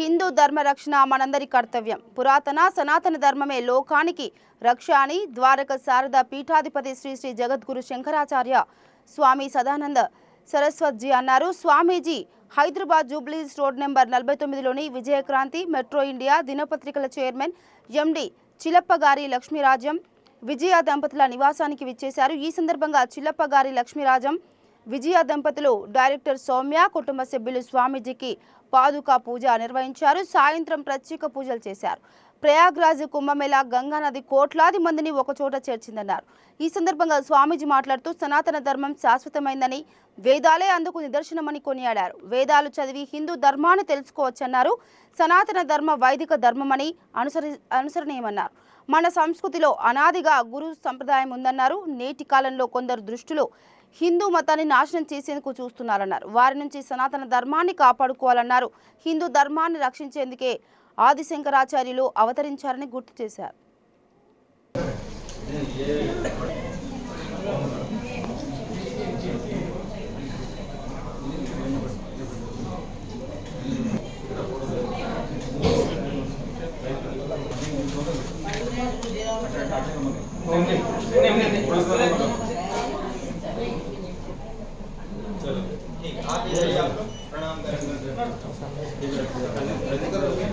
హిందూ ధర్మ రక్షణ మనందరి కర్తవ్యం. పురాతన సనాతన ధర్మమే లోకానికి రక్ష అని ద్వారక శారద పీఠాధిపతి శ్రీ శ్రీ జగద్గురు శంకరాచార్య స్వామి సదానంద సరస్వత్జీ అన్నారు. Swamiji Hyderabad Jubilee Hills road number నలభై తొమ్మిదిలోని విజయక్రాంతి మెట్రో ఇండియా దినపత్రికల చైర్మన్ ఎండి చిలప్పగారి లక్ష్మీరాజం విజయ దంపతుల నివాసానికి విచ్చేశారు. ఈ సందర్భంగా చిల్లప్పగారి లక్ష్మీరాజం విజయ దంపతులు డైరెక్టర్ సౌమ్య కుటుంబ సభ్యులు స్వామీజీకి పాదుకా పూజ నిర్వహించారు. సాయంత్రం ప్రత్యేక పూజలు చేశారు. ప్రయాగ్రాజ్ కుంభమేళా గంగానది కోట్లాది మందిని ఒకచోట చేర్చిందన్నారు. ఈ సందర్భంగా స్వామీజీ మాట్లాడుతూ సనాతన ధర్మం శాశ్వతమైందని వేదాలే అందుకు నిదర్శనమని కొనియాడారు. వేదాలు చదివి హిందూ ధర్మాన్ని తెలుసుకోవచ్చన్నారు. సనాతన ధర్మ వైదిక ధర్మమని అనుసరి అనుసరణీయమన్నారు. మన సంస్కృతిలో అనాదిగా గురు సంప్రదాయం ఉందన్నారు. నేటి కాలంలో కొందరు దృష్టిలో హిందూ మతాన్ని నాశనం చేసేందుకు చూస్తున్నారన్నారు. వారి నుంచి సనాతన ధర్మాన్ని కాపాడుకోవాలన్నారు. హిందూ ధర్మాన్ని రక్షించేందుకే ఆదిశంకరాచార్యులు అవతరించారని గుర్తు చేశారు.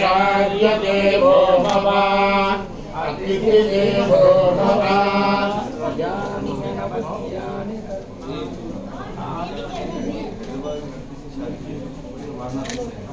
భవ పితృదేవో భవ ఆచార్య దేవో